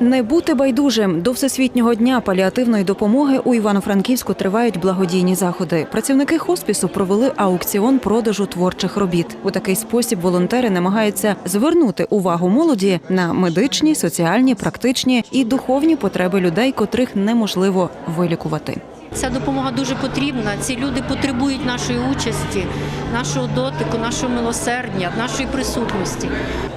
Не бути байдужим до всесвітнього дня паліативної допомоги у Івано-Франківську тривають благодійні заходи. Працівники хоспісу провели аукціон продажу творчих робіт. У такий спосіб волонтери намагаються звернути увагу молоді на медичні, соціальні, практичні і духовні потреби людей, котрих неможливо вилікувати. Ця допомога дуже потрібна. Ці люди потребують нашої участі, нашого дотику, нашого милосердя, нашої присутності.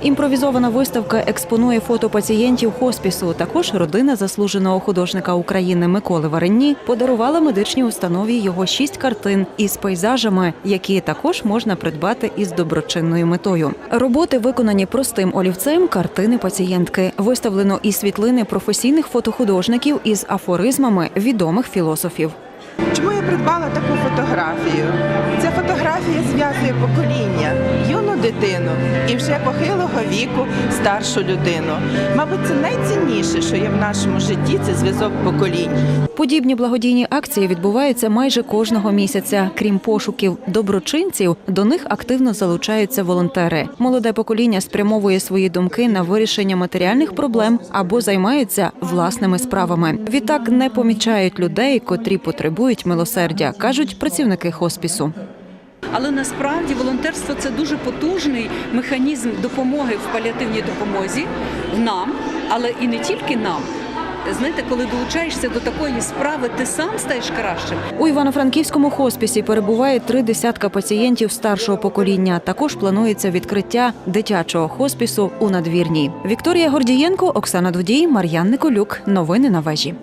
Імпровізована виставка експонує фото пацієнтів хоспісу. Також родина заслуженого художника України Миколи Варенні подарувала медичній установі його шість картин із пейзажами, які також можна придбати із доброчинною метою. Роботи виконані простим олівцем, картини пацієнтки. Виставлено і світлини професійних фотохудожників із афоризмами відомих філософів. Чому я придбала таку фотографію? Ця фотографія зв'язує покоління, дитину і вже похилого віку старшу людину. Мабуть, це найцінніше, що є в нашому житті, це зв'язок поколінь. Подібні благодійні акції відбуваються майже кожного місяця. Крім пошуків доброчинців, до них активно залучаються волонтери. Молоде покоління спрямовує свої думки на вирішення матеріальних проблем або займаються власними справами. Відтак не помічають людей, котрі потребують милосердя, кажуть працівники хоспісу. Але насправді волонтерство це дуже потужний механізм допомоги в паліативній допомозі нам, але і не тільки нам. Знаєте, коли долучаєшся до такої справи, ти сам стаєш кращим. У Івано-Франківському хоспісі перебуває три десятка пацієнтів старшого покоління. Також планується відкриття дитячого хоспісу у надвірній. Вікторія Гордієнко, Оксана Дудій, Мар'ян Николюк. Новини на вежі.